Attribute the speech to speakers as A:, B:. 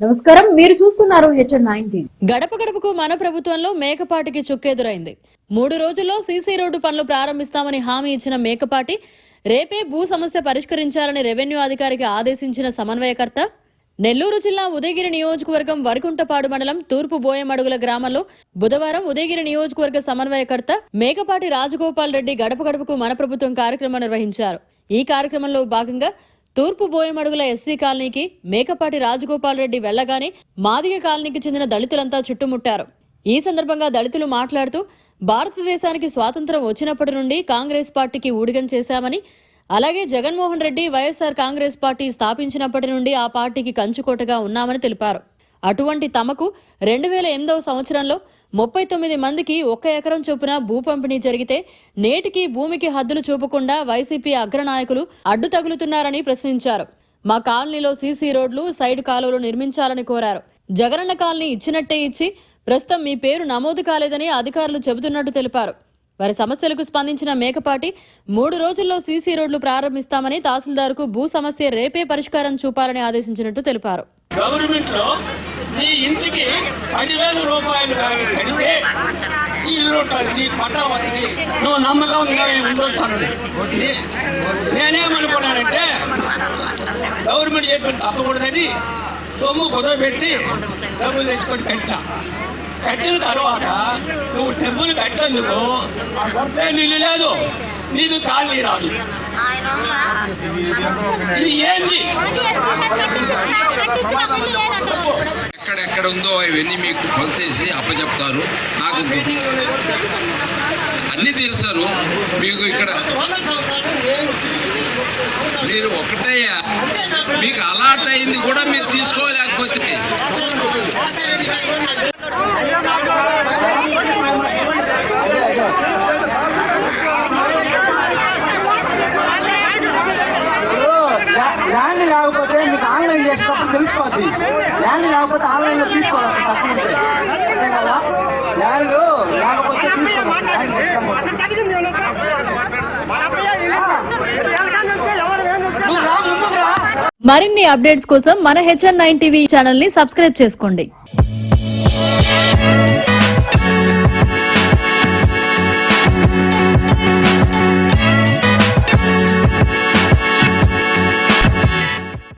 A: నమస్కారం మీరు చూస్తున్నారు
B: గడప గడపకు మన ప్రభుత్వంలో మేకపాటికి చుక్కెదురైంది మూడు రోజుల్లో సీసీ రోడ్డు పనులు ప్రారంభిస్తామని హామీ ఇచ్చిన మేకపాటి రేపే భూ సమస్య పరిష్కరించాలని రెవెన్యూ అధికారికి ఆదేశించిన సమన్వయకర్త నెల్లూరు జిల్లా ఉదయగిరి నియోజకవర్గం వరకుంటపాడు మండలం తూర్పు బోయమడుగుల గ్రామంలో బుధవారం ఉదయగిరి నియోజకవర్గ సమన్వయకర్త మేకపాటి రాజగోపాల్ రెడ్డి గడప గడపకు మన ప్రభుత్వం కార్యక్రమం నిర్వహించారు. ఈ కార్యక్రమంలో భాగంగా తూర్పు బోయమడుగుల ఎస్సీ కాలనీకి మేకపాటి రాజగోపాల్ రెడ్డి వెళ్ళగానే మాదిగ కాలనీకి చెందిన దళితులంతా చుట్టుముట్టారు. ఈ సందర్భంగా దళితులు మాట్లాడుతూ భారతదేశానికి స్వాతంత్రం వచ్చినప్పటి నుండి కాంగ్రెస్ పార్టీకి ఊడిగం చేశామని అలాగే జగన్మోహన్ రెడ్డి వైఎస్ఆర్ కాంగ్రెస్ పార్టీ స్థాపించినప్పటి నుండి ఆ పార్టీకి కంచుకోటగా ఉన్నామని తెలిపారు. అటువంటి తమకు రెండు వేల ఎనిమిదవ సంవత్సరంలో ముప్పై తొమ్మిది మందికి ఒక్క ఎకరం చొప్పున భూ పంపిణీ జరిగితే నేటికి భూమికి హద్దులు చూపకుండా వైసీపీ అగ్రనాయకులు అడ్డు తగులుతున్నారని ప్రశ్నించారు. మా కాలనీలో సీసీ రోడ్లు సైడ్ కాలువలు నిర్మించాలని కోరారు. జగనన్న కాలనీ ఇచ్చినట్టే ఇచ్చి ప్రస్తుతం మీ పేరు నమోదు కాలేదని అధికారులు చెబుతున్నట్టు తెలిపారు. వారి సమస్యలకు స్పందించిన మేకపాటి మూడు రోజుల్లో సీసీ రోడ్లు ప్రారంభిస్తామని తహసీల్దార్కు భూ సమస్య రేపే పరిష్కారం చూపాలని ఆదేశించినట్టు తెలిపారు.
C: గవర్నమెంట్లో నీ ఇంటికి పదివేల రూపాయలు కానీ కడితే ఈ ఇల్లు ఉంటుంది నీ పట్టా వచ్చింది నువ్వు నమ్మకంగా ఉండొచ్చు అన్నది నేనేమనుకున్నానంటే గవర్నమెంట్ చెప్పిన తప్పకూడదని సొమ్ము కుదరబెట్టి డబ్బులు తెచ్చుకొని కట్టా కట్టిన తర్వాత నువ్వు డబ్బులు కట్టేందుకు నీళ్ళు లేదు. నీకు ఖాళీ రాదు. ఇది ఏంది?
D: ఎక్కడెక్కడ ఉందో అవన్నీ మీకు కొలతేసి అప్పచెప్తారు. నాకు అన్ని తీరుస్తారు. మీకు ఇక్కడ మీరు ఒకటయ్యా మీకు అలాట్ అయింది కూడా మీరు తీసుకోలేకపోతే.
E: ల్యాండ్ లేకపోతే మీకు ఆన్లైన్ చేసేటప్పుడు తెలిసిపోద్ది ల్యాండ్ లేకపోతే ఆన్లైన్లో తీసుకోవాలి అసలు తక్కువ ఉంటే. అంతే కదా? ల్యాండ్ లేకపోతే తీసుకోవాలి అసలు ల్యాండ్ ఖచ్చితంగా నువ్వు రా ముందుకు రా.
B: మరిన్ని అప్డేట్స్ కోసం మన హెచ్ఎన్ నైన్ టీవీ ఛానల్ని సబ్స్క్రైబ్ చేసుకోండి.